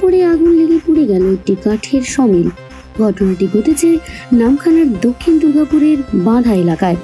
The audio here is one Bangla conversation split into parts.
পরে আগুন লেগে পুড়ে গেল একটি কাঠের সমিল। ঘটনাটি ঘটেছে নামখানার দক্ষিণ দুর্গাপুরের বাঁধা এলাকায়।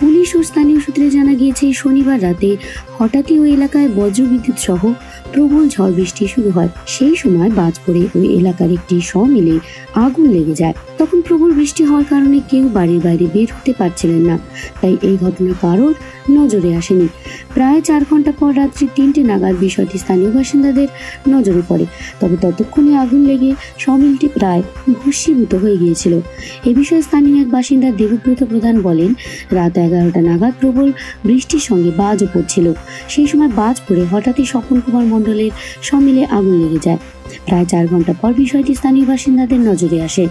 পুলিশ ও স্থানীয় সূত্রে জানা গিয়েছে শনিবার রাতে হঠাৎই ওই এলাকায় বজ্রবিদ্যুৎ সহ প্রবল ঝড় বৃষ্টি শুরু হয়। সেই সময় বাজ পড়ে ওই এলাকার একটি সমিলে আগুন লেগে যায়। তখন প্রবল বৃষ্টি হওয়ার কারণে কেউ বাড়ির বাইরে বের হতে পারছিলেন না। তাই এই ঘটনা কারোর নজরে আসেনি। প্রায় চার ঘণ্টা পর রাত্রি তিনটে নাগাদ বিষয়টি স্থানীয় বাসিন্দাদের নজরে পড়ে। তবে ততক্ষণে আগুন লেগে সমিলটি প্রায় ভস্মীভূত হয়ে গিয়েছিল। এ বিষয়ে স্থানীয় এক বাসিন্দা দেবব্রত প্রধান বলেন, রাত এগারোটা নাগাদ প্রবল বৃষ্টির সঙ্গে বাজও পড়ছিল। সেই সময় বাজ পড়ে হঠাৎই স্বপন কুমার মণ্ডলের সমিলে আগুন লেগে যায়। প্রায় চার ঘণ্টা পর বিষয়টি স্থানীয় বাসিন্দাদের নজরে আসে।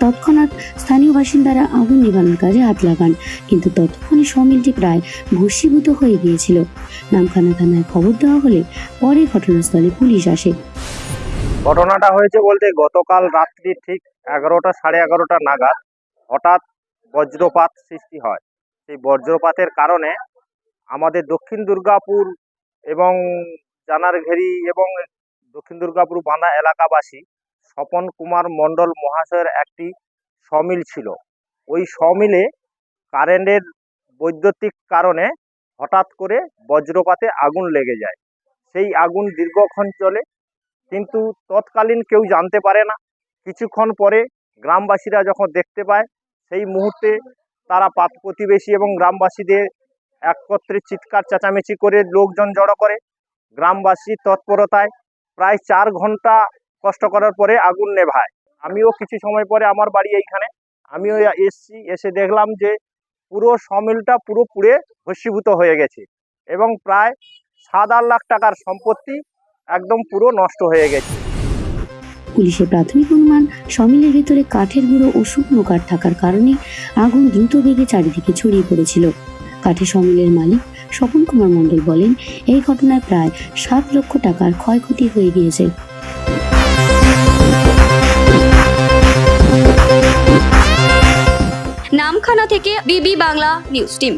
তৎক্ষণাৎ স্থানীয় বাসিন্দারা আগুন নিবানোর কাজে হাত লাগান, কিন্তু ততক্ষণে সমিলটি প্রায় ভস্মীভূত হয়ে গিয়েছিল। নামখানা থানায় খবর দেওয়া হলে পরে ঘটনাস্থলে পুলিশ আসে। ঘটনাটা হয়েছে বলতে গতকাল রাত্রি ঠিক এগারোটা সাড়ে এগারোটা নাগাদ হঠাৎ বজ্রপাত সৃষ্টি হয়। সেই বজ্রপাতের কারণে আমাদের দক্ষিণ দুর্গাপুর এবং জানারঘেরি এবং দক্ষিণ দুর্গাপুর বাঁধা এলাকাবাসী স্বপন কুমার মণ্ডল মহাশয়ের একটি সমিল ছিল। ওই সমিলে কারেন্টের বৈদ্যুতিক কারণে হঠাৎ করে বজ্রপাতে আগুন লেগে যায়। সেই আগুন দীর্ঘক্ষণ চলে, কিন্তু তৎকালীন কেউ জানতে পারে না। কিছুক্ষণ পরে গ্রামবাসীরা যখন দেখতে পায়, সেই মুহূর্তে তারা প্রতিবেশী এবং গ্রামবাসীদের একত্রে চিৎকার, চেঁচামেচি করে লোকজন জড়ো করে। গ্রামবাসীর তৎপরতায় প্রায় চার ঘণ্টা কষ্ট করার পরে আগুন নেভায়। আমিও কিছু সময় পরে আমার বাড়ি এইখানে। আমিও এসছি, এসে দেখলাম যে পুরো সমিলটা পুরো পুড়ে ভস্মীভূত হয়ে গেছে এবং প্রায় সাত আট লাখ টাকার সম্পত্তি একদম পুরো নষ্ট হয়ে গেছে। পুলিশের প্রাথমিক অনুমান সমিলের ভেতরে কাঠের গুঁড়ো ও শুকনো কাঠ থাকার কারণে আগুন দ্রুত বেগে চারিদিকে ছড়িয়ে পড়েছিল। কাঠের সমিলের মালিক স্বপন কুমার মণ্ডল বলেন, এই ঘটনায় প্রায় সাত লক্ষ টাকার ক্ষয়ক্ষতি হয়ে গিয়েছে। নামখানা থেকে বিবি বাংলা নিউজ টিম।